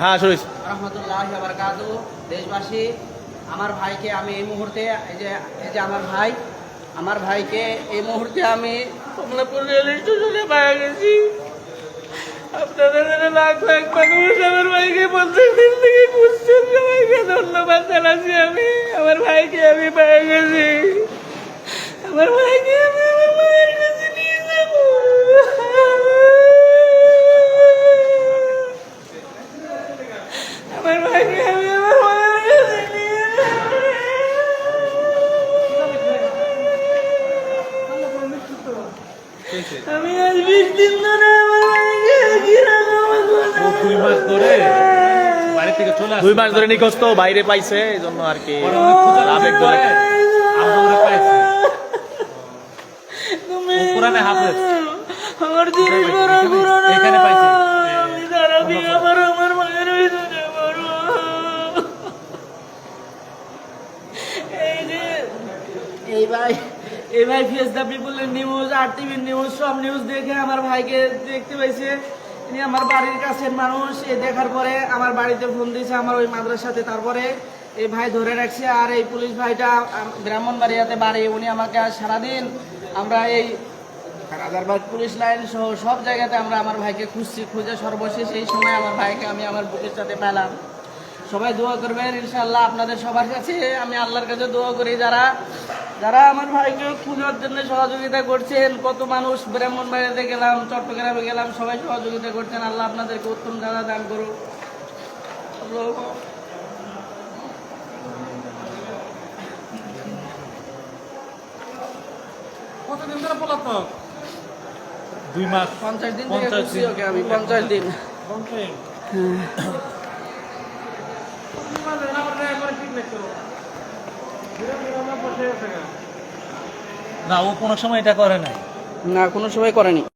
হ্যাঁ বারকাতু। দেশবাসী আমার ভাইকে আমি এই মুহূর্তে এই যে এই যে আমার ভাই আমার ভাইকে এই মুহূর্তে আমি কমলাপুর রেল স্টেশনে পাওয়া গেছি। আপনাদের লাখ লাখ মানুষ আমার ভাইকে পঞ্চাশ দিন থেকে খুঁজছেন সবাইকে ধন্যবাদ জানাচ্ছি আমি। আমার ভাইকে আমি পেয়ে গেছি। আমার ভাইকে আমি আমি আজ বিশ দিন ধরে দুই মাস ধরে? বাড়ি থেকে চলে দুই মাস ধরে নিখোঁজ তো বাইরে পাইছে এই জন্য আর কি আবেগ করে ধরে আমরা পাইছি। তুমি ও কোরআনে হাফেজ। আমার জিনিস বড় পুরো এখানে পাইছি। আমি তারা বিয়ে আমার মায়ের ভিতরে বড় এই যে এই ভাই এই ভাই ফেস দা পিপুলের নিউজ আর টিভি নিউজ সব নিউজ দেখে আমার ভাইকে দেখতে পাইছে। ইনি আমার বাড়ির কাছের মানুষ। এ দেখার পরে আমার বাড়িতে ফোন দিয়েছে আমার ওই মাদ্রাসাতে। তারপরে এই ভাই ধরে রাখছে আর এই পুলিশ ভাইটা ব্রাহ্মণবাড়িয়াতে বাড়ি। উনি আমাকে সারাদিন আমরা এই রাজারবাগ পুলিশ লাইন সহ সব জায়গাতে আমরা আমার ভাইকে খুঁজছি। খুঁজে সর্বশেষ এই সময় আমার ভাইকে আমি আমার বুকের সাথে পেলাম। সবাই দোয়া করবেন, ইনশাআল্লাহ আপনাদের সবার কাছে আমি আল্লাহর কাছে দোয়া করি। যারা যারা আমার ভাইকে খোঁজার জন্য সহযোগিতা করছেন কত মানুষ ব্রাহ্মণবাড়িতে গেলাম চট্টগ্রামে গেলাম সবাই সহযোগিতা করছেন। আল্লাহ আপনাদেরকে উত্তম দাদা দান করুক। কতদিন ধরে পলাতক? দুই মাস। পঞ্চাশ দিন পঞ্চাশ দিন। ওকে আমি। পঞ্চাশ দিন। না ও কোনো সময় এটা করে নাই। না কোনো সময় করেনি।